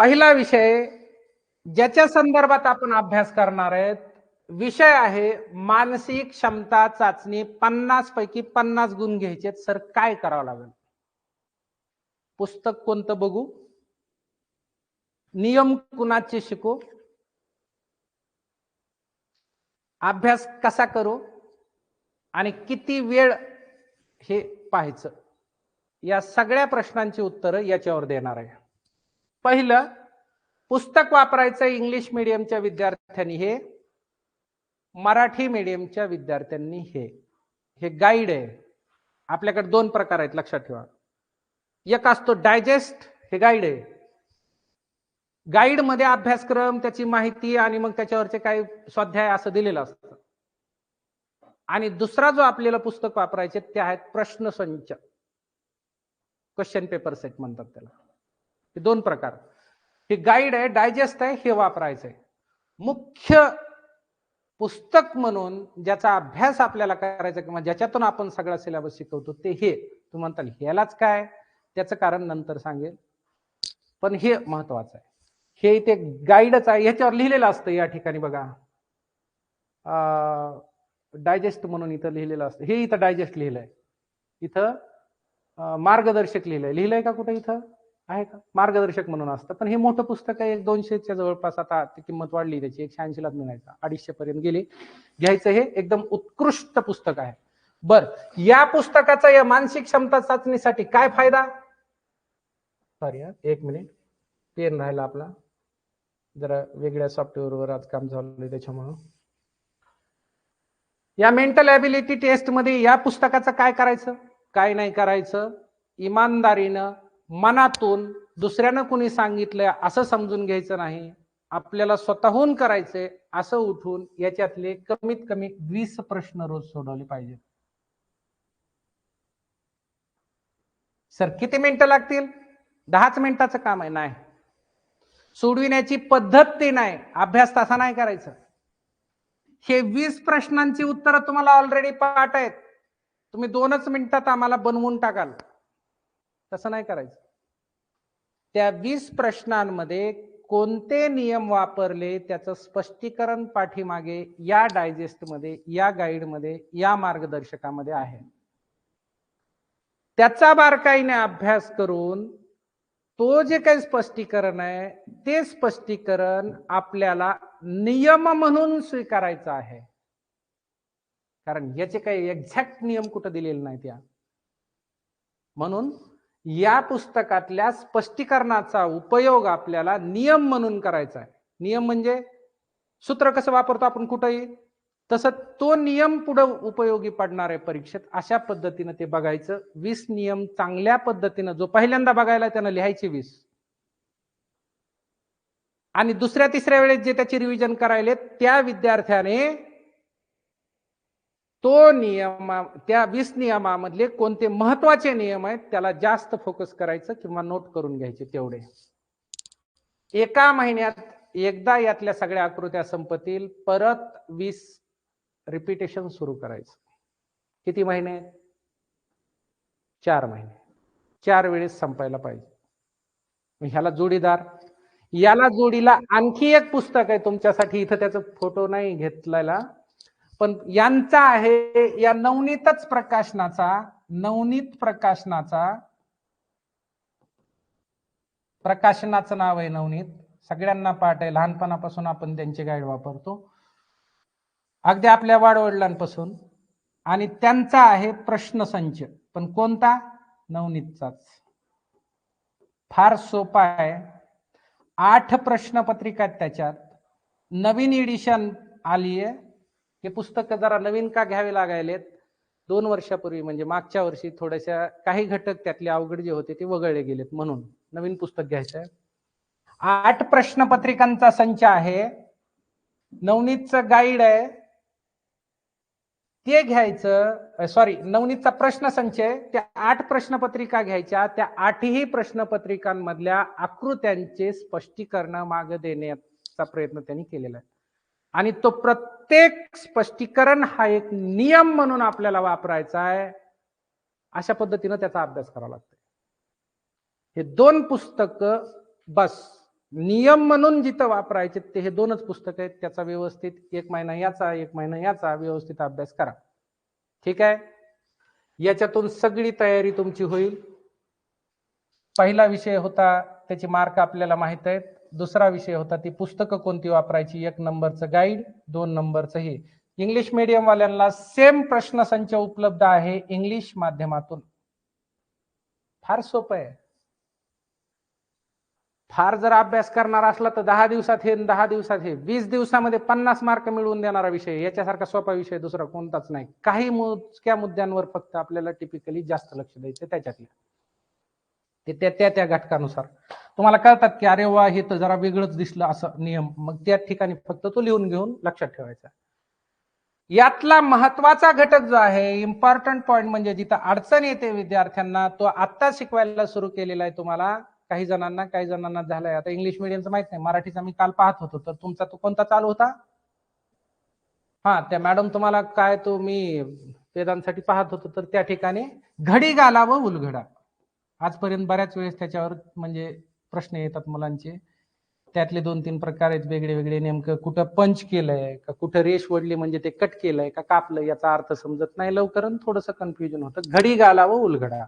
पहिला विषय ज्याच्या संदर्भात आपण अभ्यास करणार आहेत विषय आहे मानसिक क्षमता चाचणी पन्नास पैकी पन्नास गुण घ्यायचे सर काय करावं लागेल? पुस्तक कोणतं बघू? नियम कुणाचे शिकू? अभ्यास कसा करू? आणि किती वेळ हे पाहायचं? या सगळ्या प्रश्नांची उत्तरं याच्यावर देणार आहे. पहिलं पुस्तक वापरायचं इंग्लिश मिडियमच्या विद्यार्थ्यांनी हे मराठी मिडियमच्या विद्यार्थ्यांनी हे. हे गाईड आहे. आपल्याकडे दोन प्रकार आहेत लक्षात ठेवा. एक असतो डायजेस्ट हे गाईड आहे. गाईडमध्ये अभ्यासक्रम त्याची माहिती आणि मग त्याच्यावरचे काही स्वाध्याय असं दिलेलं असतं. आणि दुसरा जो आपल्याला पुस्तक वापरायचे ते आहेत प्रश्नसंच क्वेश्चन पेपर सेट म्हणतात त्याला. हे दोन प्रकार. हे गाईड आहे डायजेस्ट आहे हे वापरायचं आहे. मुख्य पुस्तक म्हणून ज्याचा अभ्यास आपल्याला करायचा किंवा ज्याच्यातून आपण सगळा सिलेबस शिकवतो ते हे. तुम्ही म्हणताल ह्यालाच काय? त्याचं कारण नंतर सांगेल. पण हे महत्वाचं आहे. हे इथे गाईडच आहे. ह्याच्यावर लिहिलेलं असतं या ठिकाणी बघा. डायजेस्ट म्हणून इथं लिहिलेलं असतं. हे इथं डायजेस्ट लिहिलंय. इथं मार्गदर्शक लिहिलंय. लिहिलंय का कुठे इथं? आहे का? मार्गदर्शक म्हणून असतं. पण हे मोठं पुस्तक आहे एक दोनशेच्या जवळपास आता ती किंमत वाढली त्याची एकशे ऐंशीलाच मिळायचा. अडीचशे पर्यंत गेली. घ्यायचं हे एकदम उत्कृष्ट पुस्तक आहे. बर या पुस्तकाचा या मानसिक क्षमता चाचणीसाठी काय फायदा? सॉरी एक मिनिट. पेन राहिला आपला. जरा वेगळ्या सॉफ्टवेअरवर आज काम झालं त्याच्यामुळं. या मेंटल ॲबिलिटी टेस्टमध्ये या पुस्तकाचं काय करायचं? काय नाही करायचं? इमानदारीनं मनातून दुसऱ्यानं कुणी सांगितलंय असं समजून घ्यायचं नाही. आपल्याला स्वतःहून करायचंय असं उठून याच्यातले कमीत कमी वीस प्रश्न रोज सोडवले पाहिजेत. सर किती मिनिटं लागतील? दहाच मिनिटाचं काम आहे नाही. सोडविण्याची पद्धत ते नाही अभ्यास तसा नाही करायचं. हे वीस प्रश्नांची उत्तरं तुम्हाला ऑलरेडी पाठ आहेत. तुम्ही दोनच मिनिटात आम्हाला बनवून टाकाल. तसं नाही करायचं. त्या वीस प्रश्नांमध्ये कोणते नियम वापरले त्याचं स्पष्टीकरण पाठीमागे या डायजेस्टमध्ये या गाईडमध्ये या मार्गदर्शकामध्ये आहे. त्याचा बारकाईने अभ्यास करून तो जे काही स्पष्टीकरण आहे ते स्पष्टीकरण आपल्याला नियम म्हणून स्वीकारायचं आहे. कारण याचे काही एक्झॅक्ट नियम कुठं दिलेले नाहीत या. म्हणून या पुस्तकातल्या स्पष्टीकरणाचा उपयोग आपल्याला नियम म्हणून करायचा आहे. नियम म्हणजे सूत्र कसं वापरतो आपण कुठंही? तसं तो नियम पुढं उपयोगी पडणार आहे परीक्षेत अशा पद्धतीनं ते बघायचं. वीस नियम चांगल्या पद्धतीनं जो पहिल्यांदा बघायला त्यानं लिहायचे वीस. आणि दुसऱ्या तिसऱ्या वेळेस जे त्याचे रिव्हिजन करायले त्या विद्यार्थ्याने तो नियमा त्या वीस नियमामधले कोणते महत्त्वाचे नियम आहेत त्याला जास्त फोकस करायचं किंवा नोट करून घ्यायचे तेवढे. एका महिन्यात एकदा यातल्या सगळ्या आकृत्या संपतील परत वीस रिपिटेशन सुरू करायचं. किती महिने? चार महिने. चार वेळेस संपायला पाहिजे. ह्याला जोडीदार. याला जोडीला आणखी एक पुस्तक आहे तुमच्यासाठी इथं त्याचा फोटो नाही घेतलेला. पण यांचा आहे या नवनीतच प्रकाशनाचा नवनीत प्रकाशनाचा. प्रकाशनाचं नाव आहे नवनीत. सगळ्यांना पाठ आहे. लहानपणापासून आपण त्यांचे गाईड वापरतो. अगदी आपल्या वाडवडिलांपासून आणि त्यांचा आहे प्रश्नसंच. पण कोणता? नवनीतचाच. फार सोपा आहे. आठ प्रश्नपत्रिका आहेत त्याच्यात. नवीन एडिशन आली आहे हे पुस्तक जरा नवीन का घ्यावे लागायलेत? दोन वर्षापूर्वी म्हणजे मागच्या वर्षी थोड्याशा काही घटक त्यातले अवघड जे होते ते वगळले गेलेत म्हणून. नवीन पुस्तक घ्यायचं आहे आठ प्रश्नपत्रिकांचा संच आहे. नवनीतचं गाईड आहे. ते घ्यायचं सॉरी नवनीतचा प्रश्न संच आहे. त्या आठ प्रश्नपत्रिका घ्यायच्या. त्या आठही प्रश्नपत्रिकांमधल्या आकृत्यांचे स्पष्टीकरण मागे देण्याचा प्रयत्न त्यांनी केलेला आहे. आणि तो प्रत्येक स्पष्टीकरण हा एक नियम म्हणून आपल्याला वापरायचा आहे. अशा पद्धतीनं त्याचा अभ्यास करावा लागतो हे दोन पुस्तक बस. नियम म्हणून जिथं वापरायचे ते हे दोनच पुस्तक आहेत. त्याचा व्यवस्थित एक महिना याचा एक महिना याचा व्यवस्थित अभ्यास करा. ठीक आहे? याच्यातून सगळी तयारी तुमची होईल. पहिला विषय होता त्याचे मार्क आपल्याला माहीत आहेत. दुसरा विषय होता ती पुस्तकं कोणती वापरायची? एक नंबरचं गाईड दोन नंबरचं हे. इंग्लिश मीडियम वाल्यांना सेम प्रश्नसंच उपलब्ध आहे इंग्लिश माध्यमातून. फार सोपं आहे. फार जर अभ्यास करणार असला तर दहा दिवसात हे दहा दिवसात हे. वीस दिवसामध्ये पन्नास मार्क मिळवून देणारा विषय याच्यासारखा सोपा विषय दुसरा कोणताच नाही. काही मोजक्या मुद्द्यांवर फक्त आपल्याला टिपिकली जास्त लक्ष द्यायचं त्याच्यातल्या ते त्या त्या त्या घटकानुसार. तुम्हाला कळतात की अरे वा हे तर जरा वेगळंच दिसलं असं नियम. मग त्या ठिकाणी फक्त तो लिहून घेऊन लक्षात ठेवायचा. यातला महत्त्वाचा घटक जो आहे इम्पॉर्टंट पॉइंट म्हणजे जिथं अडचण येते विद्यार्थ्यांना तो आत्ता शिकवायला सुरू केलेला आहे तुम्हाला. काही जणांना काही जणांना झालाय. आता इंग्लिश मिडियमचं माहीत नाही. मराठीचा मी काल पाहत होतो. तर तुमचा तो कोणता चालू होता? हा त्या मॅडम तुम्हाला काय तो मी वेदांसाठी पाहत होतो. तर त्या ठिकाणी घडी घाला व उलघडा आजपर्यंत बऱ्याच वेळेस त्याच्यावर म्हणजे प्रश्न येतात मुलांचे. त्यातले दोन तीन प्रकार आहेत वेगळे वेगळे नेमकं कुठं पंच केलंय का कुठं रेष वडली म्हणजे ते कट केलंय का कापलं याचा अर्थ समजत नाही लवकर थोडस कन्फ्युजन होतं. घडी घाला व उलघडा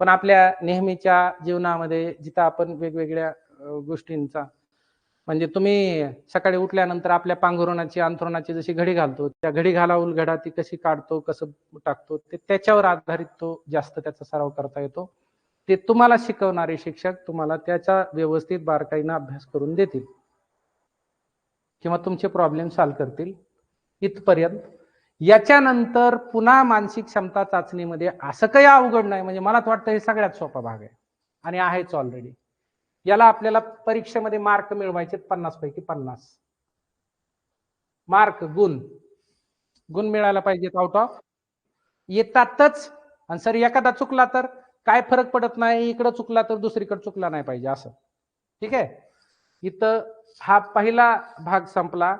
पण आपल्या नेहमीच्या जीवनामध्ये जिथं आपण वेगवेगळ्या गोष्टींचा म्हणजे तुम्ही सकाळी उठल्यानंतर आपल्या पांघरुणाची अंथरुणाची जशी घडी घालतो त्या घडी घाला उलघडा ती कशी काढतो कसं टाकतो ते त्याच्यावर आधारित तो जास्त त्याचा सराव करता येतो. ते तुम्हाला शिकवणारे शिक्षक तुम्हाला त्याचा व्यवस्थित बारकाईनं अभ्यास करून देतील. किंवा तुमचे प्रॉब्लेम सॉल्व्ह करतील. इथपर्यंत. याच्यानंतर पुन्हा मानसिक क्षमता चाचणीमध्ये असं काही अवघड नाही. म्हणजे मला वाटतं हे सगळ्यात सोपा भाग आहे. आणि आहेच ऑलरेडी याला आपल्याला परीक्षेमध्ये मार्क मिळवायचे पन्नास पैकी पन्नास. मार्क गुण. गुण मिळायला पाहिजेत आउट ऑफ येतातच. आणि सर एखादा चुकला तर? काय फरक पडत नाही इकडं चुकला तर दुसरीकडे चुकला नाही पाहिजे असं. ठीक आहे? इथं हा पहिला भाग संपला.